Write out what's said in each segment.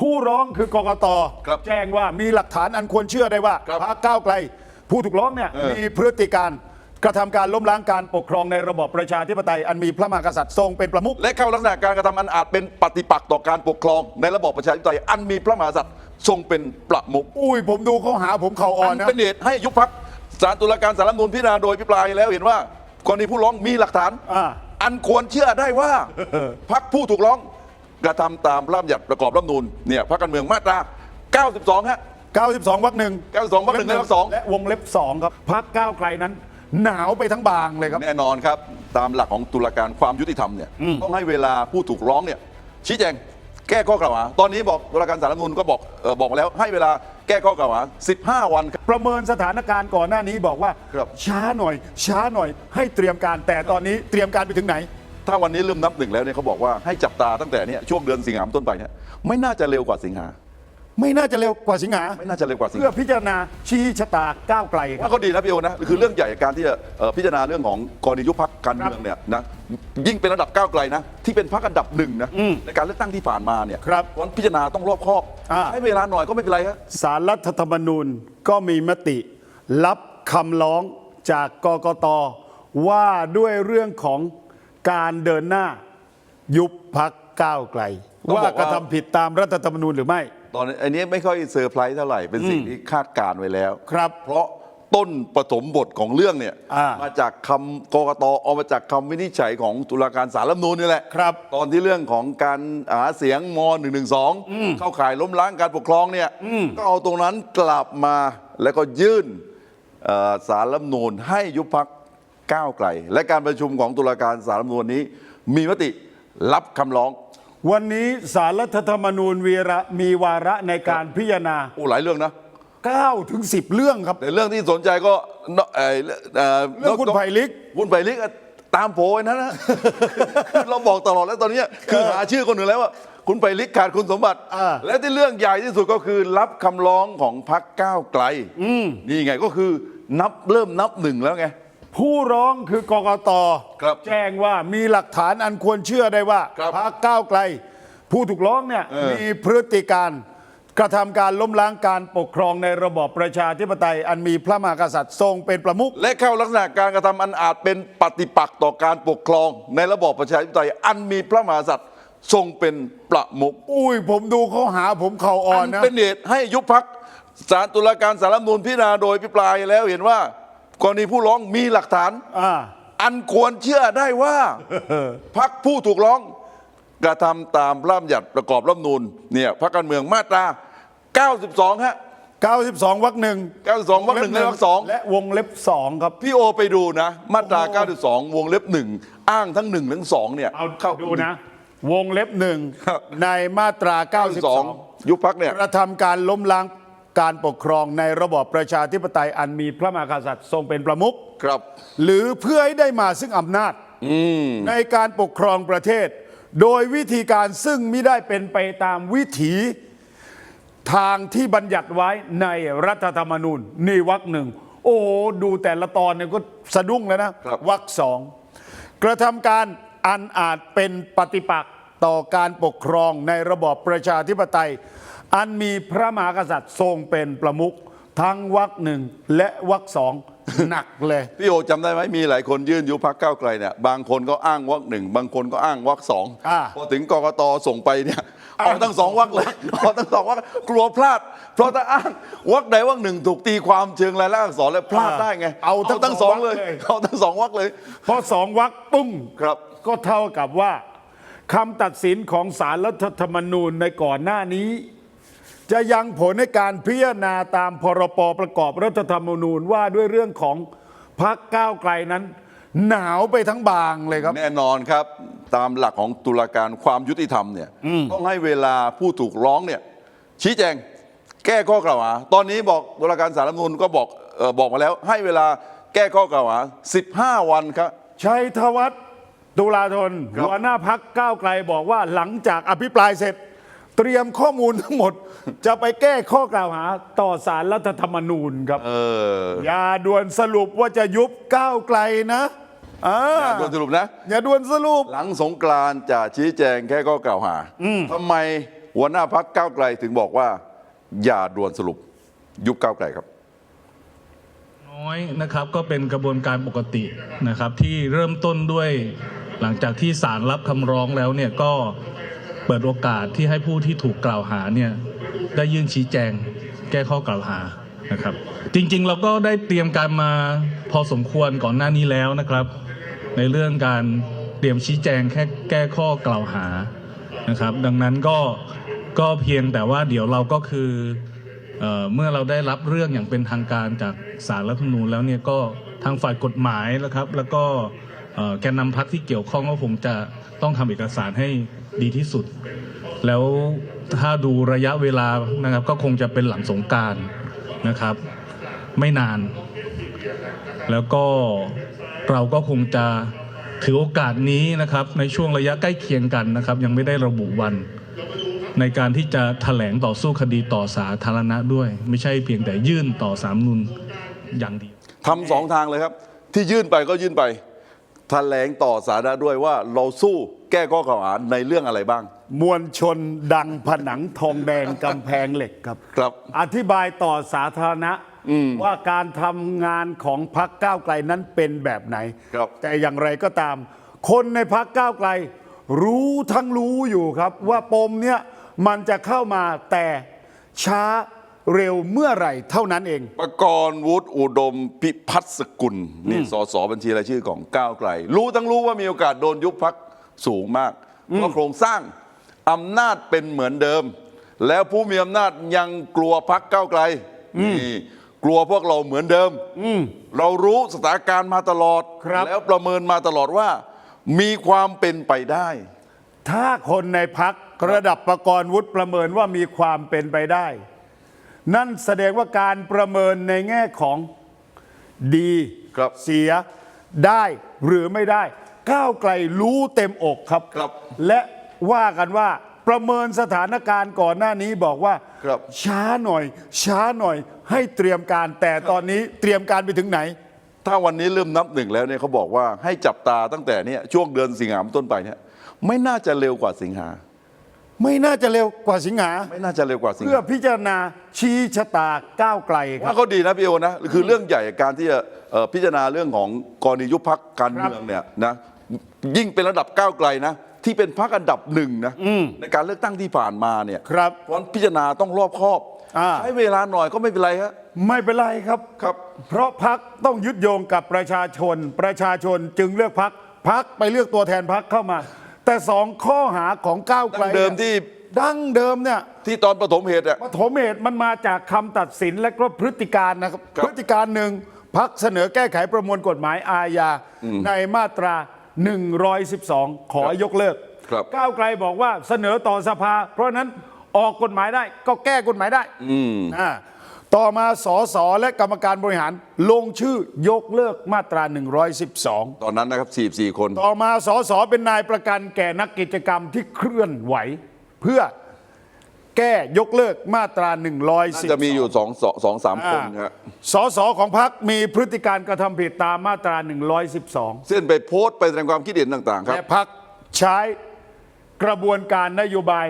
ผู้ร้องคือกกตครับแจ้งว่ามีหลักฐานอันควรเชื่อได้ว่าครับพรรคก้าวไกล ผู้ถูกร้องเนี่ยเออ มีพฤติการกระทำการล้มล้างการปกครองในระบอบประชาธิปไตยอันมีพระมหากษัตริย์ทรงเป็นประมุข และเข้าลักษณะการกระทำอันอาจเป็นปฏิปักษ์ต่อการปกครอง ในระบอบประชาธิปไตยอันมีพระมหากษัตริย์ทรงเป็นประมุขอุ้ยผมดูเขาหาผมเข่าอ่อัอนนนะเป็นเหตุให้ยุบพักสารตุลาการสารรัฐธรรมนูญพิจารณาโดยพิปรายแล้วเห็นว่ากรณีผู้ร้องมีหลักฐาน อ่า อันควรเชื่อได้ว่า พักผู้ถูกร้อง กระทำตามพระราชบัญญัติประกอบรัฐธรรมนูญเนี่ยพรรคการเมืองมาตรา 92 ฮะ 92วรรคหนึ่ง92วรรคหนึ่งและวรรคสอง และวงเล็บสองครับพรรคก้าวไกลนั้น หนาวไปทั้งบางเลยครับ แน่นอนครับ ตามหลักของตุลาการความยุติธรรมเนี่ยต้องให้เวลาผู้ถูกร้องเนี่ยชี้แจงแก้ข้อกล่าวหา ตอนนี้บอกตุลาการสารรัฐธรรมนูญก็บอกเอ่อบอกมาแล้วให้เวลาแก้ข้อกล่าวหา 15 วันครับ ประเมินสถานการณ์ก่อนหน้านี้บอกว่า ครับ ช้าหน่อย ช้าหน่อยให้เตรียมการแต่ตอนนี้เตรียมการไปถึงไหน ถ้าวันนี้เริ่มนับหนึ่งแล้วเนี่ยเขาบอกว่าให้จับตาตั้งแต่เนี่ยช่วงเดือนสิงหาคมต้นไปเนี่ยไม่น่าจะเร็วกว่าสิงหา ไม่น่าจะเร็วกว่าสิงหา ไม่น่าจะเร็วกว่าสิงเพื่อหาพิจารณาชี้ชะตาก้าวไกลครัว่าบเขาดีนะพี่โอนะคือเรื่องใหญ่การที่จะเอ่อพิจารณาเรื่องของกรณียุบพักการเมืองเนี่ยนะยิ่งเป็นระดับก้าวไกลนะที่เป็นพักอันดับหนึ่งนะในการเลือกตั้งที่ผ่านมาเนี่ยครับวันพิจารณาต้องรอบคอบอ่า ให้เวลาหน่อยก็ไม่เป็นไรครับสารรัฐธรรมนูญก็มีมติ รับคำร้องจากกกตว่าด้วยเรื่องของ การเดินหน้ายุบพักก้าวไกล ต้องบอกว่าว่ากระทำผิดตามรัฐธรรมนูญหรือไม่ ตอนนี้อันนี้ไม่ค่อยเซอร์ไพรส์เท่าไหร่เป็นสิ่งที่คาดการณ์ไว้แล้ว ครับเพราะต้นปฐมบทของเรื่องเนี่ยอ่ามาจากคำกกตเอามาจากคำวินิจฉัยของตุลาการสารรัฐธรรมนูญนี่แหละ ครับ ตอนที่เรื่องของการหาเสียงม .112 เข้าข่ายล้มล้างการปกครองเนี่ยก็เอาตรงนั้นกลับมาแล้วก็ยื่นเอ่อสารรัฐธรรมนูญให้ยุบพัก ก้าวไกล และการประชุมของตุลาการสารรัฐธรรมนูญนี้ มีมติรับคำร้อง วันนี้สารรัฐธรรมนูญวีระมีวาระในการพิจารณาโอ้หลายเรื่องนะ9ถึง10 เรื่องครับแต่เรื่องที่สนใจก็เนเอ่อเอ่อเรื่องคุณไผ่ลิก คุณไผ่ลิกอะตามโผล่ไว้นะนะ คือเราบอกตลอดแล้วตอนเนี้ยคือหาชื่อคนอื่นแล้วว่า คุณไผ่ลิกขาดคุณสมบัติ อ่า และที่เรื่องใหญ่ที่สุดก็คือรับคำร้องของพรรคก้าวไกลนี่ไงก็คือนับเริ่มนับหนึ่งแล้วไง ผู้ร้องคือกกตครับแจ้งว่ามีหลักฐานอันควรเชื่อได้ว่าครับพรรคก้าวไกล ผู้ถูกร้องเนี่ยเออ มีพฤติการกระทำการล้มล้างการปกครองในระบอบประชาธิปไตย อันมีพระมหากษัตริย์ทรงเป็นประมุข และเข้าลักษณะการกระทำอันอาจเป็นปฏิปักษ์ต่อการปกครอง ในระบอบประชาธิปไตยอันมีพระมหากษัตริย์ทรงเป็นประมุขอุ้ยผมดูเขาหาผมเข่าอ่อนอันนะ เป็นเหตุให้ยุบพักสารตุลาการสารรัฐธรรมนูญพิจารณาโดยพิปรายแล้วเห็นว่า กรณีผู้ร้องมีหลักฐาน อ่า อันควรเชื่อได้ว่าพักผู้ถูกร้อง กระทำตามพระราชบัญญัติประกอบรัฐธรรมนูญเนี่ยพรรคการเมืองมาตรา 92 ฮะ 92วรรคหนึ่ง92วรรคหนึ่งและวรรคสอง และวงเล็บสองครับ พี่โอไปดูนะ มาตรา 92 วงเล็บหนึ่งอ้างทั้งหนึ่งทั้งสองเนี่ยเอาเข้า ดูนะ วงเล็บหนึ่งครับ ในมาตรา 92 92 ยุบพักเนี่ย กระทำการล้มล้าง การปกครองในระบอบประชาธิปไตยอันมีพระมหากษัตริย์ทรงเป็นประมุขครับ หรือเพื่อให้ได้มาซึ่งอำนาจในการปกครองประเทศ โดยวิธีการซึ่งไม่ได้เป็นไปตามวิถีทางที่บัญญัติไว้ในรัฐธรรมนูญนี่วรรคหนึ่ง โอ้โหดูแต่ละตอนเนี่ยก็สะดุ้งแล้วนะครับวรรคสองกระทำการอันอาจเป็นปฏิปักษ์ ต่อการปกครองในระบอบประชาธิปไตย อันมีพระมหากษัตริย์ทรงเป็นประมุขทั้งวรรคหนึ่งและวรรคสองหนักเลย พี่โอจำได้ไหมมีหลายคนยื่นยุบพักก้าวไกลเนี่ยบางคนก็อ้างวรรคหนึ่งบางคนก็อ้างวรรคสองอ่าพอถึงกกตส่งไปเนี่ยเอาทั้งสองวรรคเลยเอาทั้งสองวรรคกลัวพลาด เพราะถ้าอ้างวรรคใดวรรคหนึ่งถูกตีความเชิงลายลักษณ์อักษรแล้วพลาดได้ไงเอาทั้งทั้งสองสองเลยวรรคเลย เอาทั้งสองวรรคเลยพอสองวรรคปุ้งครับ ก็เท่ากับว่า คำตัดสินของสารรัฐธรรมนูญในก่อนหน้านี้ จะยังผลในการพิจารณาตามพรปประกอบรัฐธรรมนูญว่าด้วยเรื่องของพักก้าวไกลนั้น หนาวไปทั้งบางเลยครับ แน่นอนครับตามหลักของตุลาการความยุติธรรมเนี่ยต้องให้เวลาผู้ถูกร้องเนี่ยชี้แจงแก้ข้อกล่าวหาตอนนี้บอกตุลาการสารรัฐธรรมนูญก็บอกเอ่อบอกมาแล้ว ให้เวลาแก้ข้อกล่าวหา15 วันครับชัยธวัฒน์ ตุลาธนครับ หัวหน้าพักก้าวไกลบอกว่าหลังจากอภิปรายเสร็จ เตรียมข้อมูลทั้งหมด จะไปแก้ข้อกล่าวหาต่อสารรัฐธรรมนูญครับ เอออย่าด่วนสรุปว่าจะยุบก้าวไกลนะอ่าโดยสรุปนะ อย่าด่วนสรุป หลังสงกรานต์จะชี้แจงแค่ข้อกล่าวหาทำไมหัวหน้าพักก้าวไกลถึงบอกว่า อย่าด่วนสรุปยุบก้าวไกลครับ น้อยนะครับก็เป็นกระบวนการปกตินะครับที่เริ่มต้นด้วย หลังจากที่ศาลรับคำร้องแล้วเนี่ยก็เปิดโอกาสที่ให้ผู้ที่ถูกกล่าวหาเนี่ยได้ยื่นชี้แจงแก้ข้อกล่าวหานะครับ จริงๆเราก็ได้เตรียมการมาพอสมควรก่อนหน้านี้แล้วนะครับ ในเรื่องการเตรียมชี้แจงแค่แก้ข้อกล่าวหานะครับ ดังนั้นก็ก็เพียงแต่ว่าเดี๋ยวเราก็คือเออเมื่อเราได้รับเรื่องอย่างเป็นทางการจากสารรัฐธรรมนูญแล้วเนี่ยก็ทางฝ่ายกฎหมายนะครับ แล้วก็ แกนนำพักที่เกี่ยวข้องก็คงจะต้องทำเอกสารให้ดีที่สุด แล้วถ้าดูระยะเวลานะครับ ก็คงจะเป็นหลังสงการนะครับ ไม่นาน แล้วก็เราก็คงจะถือโอกาสนี้นะครับ ในช่วงระยะใกล้เคียงกันนะครับ ยังไม่ได้ระบุวัน ในการที่จะแถลงต่อสู้คดีต่อสาธารณะด้วย ไม่ใช่เพียงแต่ยื่นต่อสามนุนอย่างเดียวทำสองทางเลยครับ ที่ยื่นไปก็ยื่นไป แถลงต่อสาธารณะด้วยว่าเราสู้แก้ข้อกล่าวหาในเรื่องอะไรบ้าง มวลชนดังผนังทองแดงกำแพงเหล็กครับ ครับ อธิบายต่อสาธารณะว่าการทำงานของพักก้าวไกลนั้นเป็นแบบไหน ครับ แต่อย่างไรก็ตาม คนในพักก้าวไกล รู้ทั้งรู้อยู่ครับ ว่าปมเนี้ยมันจะเข้ามาแต่ช้า เร็วเมื่อไหร่เท่านั้นเอง ประกรณ์วุฒิอุดมพิพัฒน์สกุลนี่สสบัญชีรายชื่อของก้าวไกล รู้ทั้งรู้ว่ามีโอกาสโดนยุบพักสูงมาก เพราะโครงสร้างอำนาจเป็นเหมือนเดิม แล้วผู้มีอำนาจยังกลัวพักก้าวไกลนี่กลัวพวกเราเหมือนเดิมเรารู้สถานการณ์มาตลอดครับแล้วประเมินมาตลอดว่า มีความเป็นไปได้ ถ้าคนในพักระดับประกรณ์วุฒิประเมินว่ามีความเป็นไปได้ นั่นแสดงว่าการประเมินในแง่ของดีครับเสียได้หรือไม่ได้ ก้าวไกลรู้เต็มอกครับ ครับและว่ากันว่าประเมินสถานการณ์ก่อนหน้านี้บอกว่า ครับ ช้าหน่อย ช้าหน่อย ให้เตรียมการแต่ตอนนี้เตรียมการไปถึงไหน ถ้าวันนี้เริ่มนับหนึ่งแล้วเนี่ยเขาบอกว่าให้จับตาตั้งแต่เนี่ยช่วงเดือนสิงหาคมต้นไปเนี่ยไม่น่าจะเร็วกว่าสิงหา ไม่น่าจะเร็วกว่าสิงหา ไม่น่าจะเร็วกว่าสิงเพื่อหาพิจารณาชี้ชะตาก้าวไกลครัว่าบ เขาดีนะพี่โอนะคือเรื่องใหญ่การที่จะเอ่อพิจารณาเรื่องของกรณียุบพักการเมืองเนี่ยนะยิ่งเป็นระดับก้าวไกลนะ ที่เป็นพักอันดับหนึ่งนะในการเลือกตั้งที่ผ่านมาเนี่ยครับเพราะพิจารณาต้องรอบคอบอ่า ใช้เวลาหน่อยก็ไม่เป็นไรฮะ ไม่เป็นไรครับ ครับ เพราะพักต้องยึดโยงกับประชาชน ประชาชนจึงเลือกพักพักไปเลือกตัวแทนพักเข้ามา แต่สองข้อหาของก้าวไกลดั้งเดิมที่ ดั้งเดิมเนี่ยที่ตอนปฐมเหตุอะ ปฐมเหตุมันมาจากคำตัดสินและก็พฤติการนะครับ ครับ พฤติการหนึ่งพักเสนอแก้ไขประมวลกฎหมายอาญาในมาตรา 112 ขอยกเลิก ครับ ก้าวไกลบอกว่าเสนอต่อสภา เพราะฉะนั้นออกกฎหมายได้ก็แก้กฎหมายได้อ่า ต่อมาสสและกรรมการบริหารลงชื่อยกเลิกมาตรา 112 ตอนนั้นนะครับ 44 คน ต่อมาสสเป็นนายประกันแก่นักกิจกรรมที่เคลื่อนไหว เพื่อแก้ยกเลิกมาตราน่า112จะมีอยู่สองสองสองสามคนฮะสสของพรรคมีพฤติการกระทำผิดตามมาตรา 112 เส้นไปโพสต์ไปแสดงความคิดเห็นต่าง ๆ ครับและพรรคใช้กระบวนการนโยบาย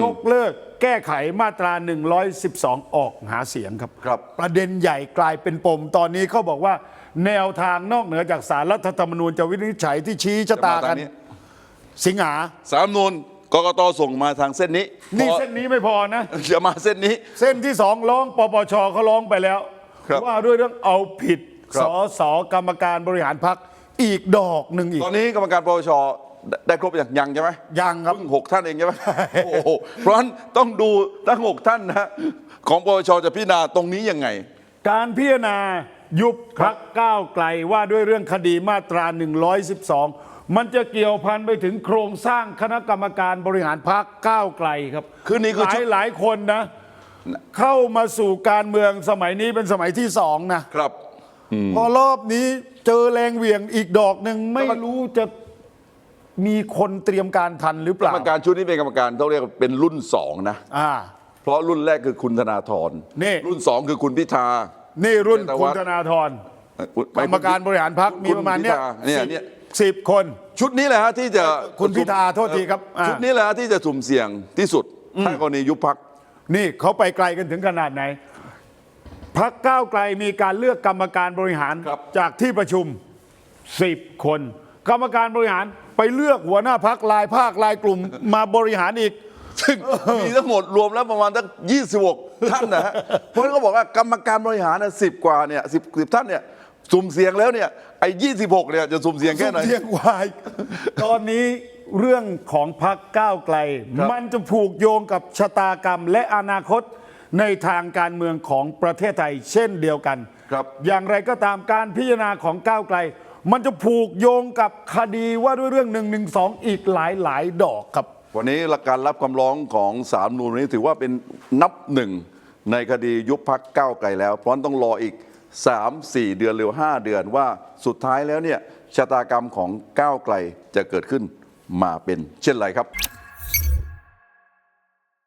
ยกเลิกแก้ไขมาตรา 112 ออกหาเสียงครับ ครับ ประเด็นใหญ่กลายเป็นปมตอนนี้เขาบอกว่า แนวทางนอกเหนือจากสารรัฐธรรมนูญจะวินิจฉัยที่ชี้ชะตากันสิงหา สามนูนกกตส่งมาทางเส้นนี้นี่พอเส้นนี้ไม่พอนะ จะมาเส้นนี้ เส้นที่สองร้องปปชเขาร้องไปแล้ว ครับว่าด้วยเรื่องเอาผิดครัสบสกรรมการบริหารพักอีกดอกหนึ่งอีก ตอนนี้กรรมการปปช ได้ได้ครบอย่างยังใช่ไหมยังครับเพิ่งหกท่านเองใช่ไหมโอ้โหเพราะฉะนั้นต้องดูทั้งหกท่านนะของปปชจะพิจารณาตรงนี้ยังไง การพิจารณายุบพักก้าวไกลว่าด้วยเรื่องคดีมาตรา 112 มันจะเกี่ยวพันไปถึงโครงสร้างคณะกรรมการบริหารพักก้าวไกลครับคือนี่คือหลาชุยดหลายคนนะ เข้ามาสู่การเมืองสมัยนี้เป็นสมัยที่สองนะครับพอรอบนี้เจอแรงเหวี่ยงอีกดอกหนึ่งไม่รู้จะ มีคนเตรียมการทันหรือเปกรล่ารมการชุดนี้เป็นกรรมการต้องเรียกว่าเป็นรุ่นสองนะ อ่า เพราะรุ่นแรกคือคุณธนาธรนี่ รุ่นสองคือคุณพิธา นี่รุ่นแต่คุณว่าธนาธรเอ่อกรรมการบริหารพักมีประมาณเนี้ยคุณพิธเนี่ยเนี่ย สิบคน ชุดนี้แหละฮะที่จะคุณพิธาโทษทีครับอ่า ชุดนี้แหละฮะที่จะสุ่มเสี่ยงที่สุดถ้ากรณียุบพัก นี่เขาไปไกลกันถึงขนาดไหนพักก้าวไกลมีการเลือกกรรมการบริหารครับ จากที่ประชุม 10 คน กรรมการบริหาร ไปเลือกหัวหน้าพักลายภาคลายกลุ่มมาบริหารอีก ซึ่งมีทั้งหมดรวมแล้วประมาณตั้ง26ท่านนะฮะเพราะฉะนั้นเขาบอกว่ากรรมการบริหารนะสิบกว่าเนี่ยสิบสิบท่านเนี่ยสุ่มเสียงแล้วเนี่ยไอ้26เนี่ยจะสุ่มเสียงแค่ไหนเทียงวายตอนนี้เรื่องของพักก้าวไกล ครับ มันจะผูกโยงกับชะตากรรมและอนาคตในทางการเมืองของประเทศไทยเช่นเดียวกัน ครับ อย่างไรก็ตามการพิจารณาของก้าวไกล มันจะผูกโยงกับคดีว่าด้วยเรื่อง1นึอีกหลายหลายดอกครับ วันนี้หลักการรับคำร้องของสามนูนนี้ถือว่าเป็นนับหนึ่งในคดียุบพักก้าวไกลแล้ว เพราะนั้นต้องรออีก 3 4 เดือนหรือ 5 เดือนว่าสุดท้ายแล้วเนี่ยชะตากรรมของก้าวไกลจะเกิดขึ้นมาเป็นเช่นไรครับ